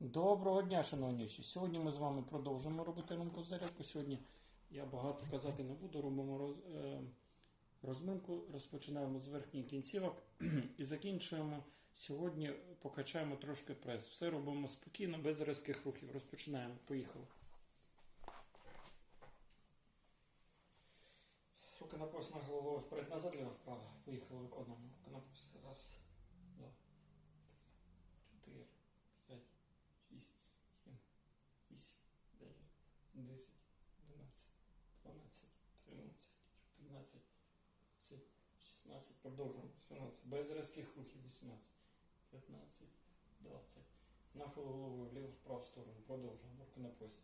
Доброго дня, шановніші. Сьогодні ми з вами продовжуємо робити ранкову зарядку. Сьогодні я багато казати не буду. Робимо е, розминку, розпочинаємо з верхніх кінцівок і закінчуємо. Сьогодні покачаємо трошки прес. Все робимо спокійно, без різких рухів. Розпочинаємо. Поїхали. Руки на пояс на голову вперед назад, ліво вправо. Поїхали, виконуємо. Руки на пояс два, три, чотири, п'ять. 6, 7, 8, 9, 10, 11, 12, 13, 14, 15, 16, продовжуємо. 17, без різких рухів 18, 15, 20. Нахил головою вліво вправо сторону. Продовжуємо. Руки на пояс.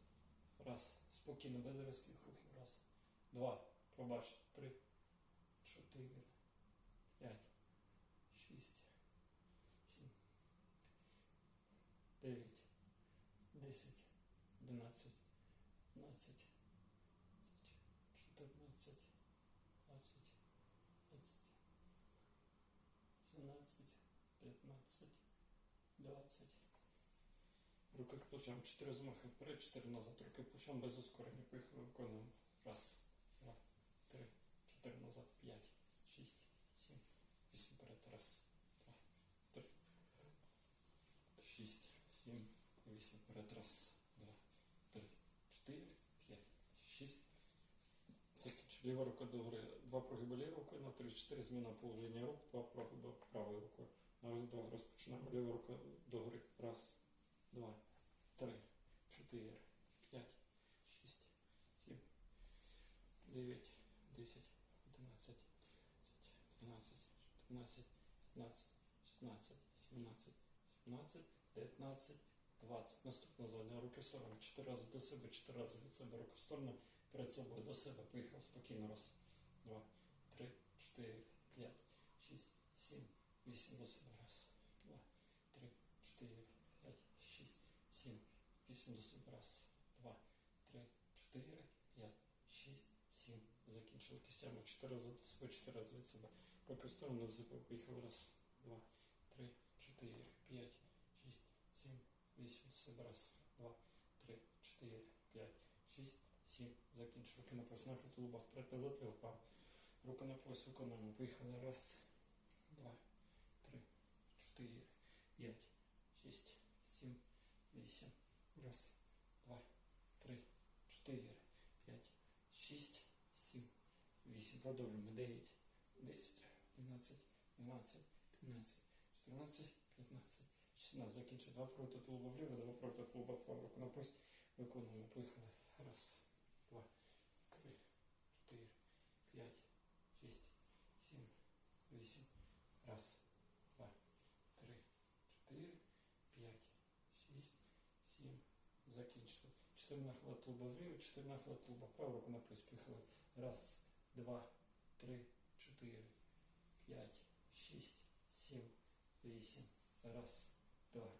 Раз. Спокійно, без різких рухів. Раз. Два. Пробач. Три. Чотири. П'ять. Шість. Сім. Дев'ять. 10, 11, 12, 14, 20, 20, 17, 15, 20. Руки к плечам. 4 змахи вперед, 4 назад. Руки к плечам без ускорення. Поїхали, виконуємо. Раз, два, три, 4 назад, 5, 6, 7, 8 вперед. Раз, два, три, 6, 7, 8 вперед. Раз, Ліва рука догори. Два прогиби лівою рукою на 3, 4 зміна положення рук, два прогиби правою рукою. На раз, два. Розпочинаємо. Ліва рука догори. Раз, два, три, 4, 5, 6, 7, 9, 10, 11, 12, 14, 15, 16, 17, 17, 19, 20. Наступна задня руки в сторону. 4 рази до себе, 4 рази від себе руки в сторону. Перед собою до себе. Поїхав спокійно. Раз, два, три, чотири, п'ять, шість, сім, вісім до себе. Раз, два, три, чотири, п'ять, шість, сім, вісім до себе. Раз, два, три, чотири, п'ять, шість, сім. Закінчили кістями. 4 рази до себе, 4 рази від себе. Руки в сторону до. Поїхав. Раз, два, три, чотири, п'ять, шість, сім, вісім до себе. Раз, два, три, чотири, п'ять, шість, сім. Закінчив. Руки на ліво вправо. Руки на пояс виконуємо. Поїхали. Раз, два, три, чотири, п'ять, шість, сім, вісім. Раз, два, три, чотири, п'ять, шість, сім, вісім. Продовжуємо. Дев'ять, десять, одинадцять, дванадцять, тринадцять, чотирнадцять, п'ятнадцять, шістнадцять. Закінчив. Два проти тулуба вліво, два проти тулуба вправо. Руку на пояс. Виконуємо. Поїхали. Раз, 4 нахила клуба вліво, 4 нахила клуба вправо, руку на приспіхали. Раз, два, три, чотири, п'ять, шість, сім, вісім. Раз, два.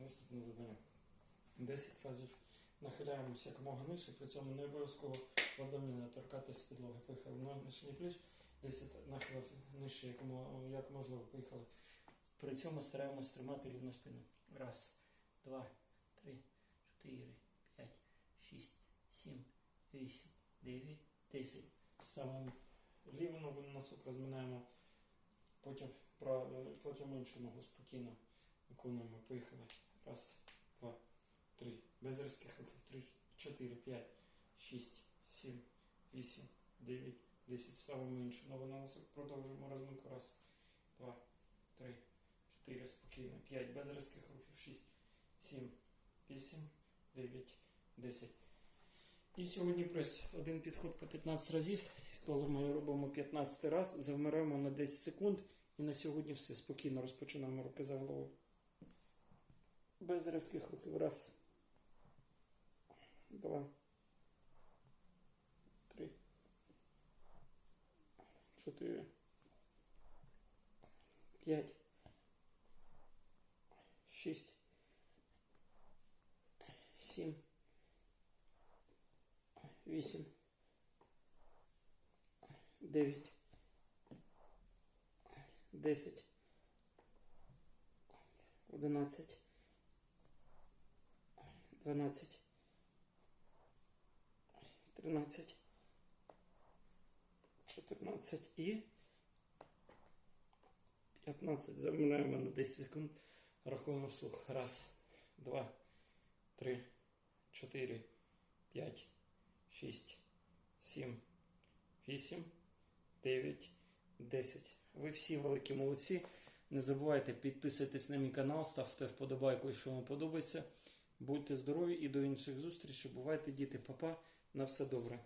Наступне завдання. 10 разів нахиляємося якомога нижче, при цьому не обов'язково ладоні не торкатись підлоги. Поїхали на нижній пліч, 10 нахилів нижче, як можливо, поїхали. При цьому стараємось тримати рівну спину. Раз, два, три, чотири, п'ять, шість, сім, вісім, дев'ять, десять. Ставимо ліву ногу на носок, розминаємо, потім, потім іншу ногу спокійно виконуємо. Поїхали. Раз, два, три. Без різких рухів. Три, чотири, п'ять, шість, сім, вісім, дев'ять, десять. Ставимо іншу ногу на. Продовжуємо розминку. Раз, два, три, чотири. Спокійно. П'ять. Без різких рухів. Шість, сім, вісім, дев'ять, десять. І сьогодні прес. Один підход по 15 разів. Коли ми робимо 15 раз, завмираємо на 10 секунд. І на сьогодні все. Спокійно розпочинаємо руки за головою. Без різких рухів. Раз. Два. Три. Чотири. П'ять. шість, сім, вісім, дев'ять, десять, одинадцять, дванадцять, тринадцять, чотирнадцять і 15. Замираємо на 10 секунд. Рахуємо вслух. Раз, два, три, чотири, п'ять, шість, сім, вісім, дев'ять, десять. Ви всі великі молодці. Не забувайте підписуйтесь на мій канал, ставте вподобайку, якщо вам подобається. Будьте здорові і до інших зустрічей. Бувайте, діти, папа. На все добре.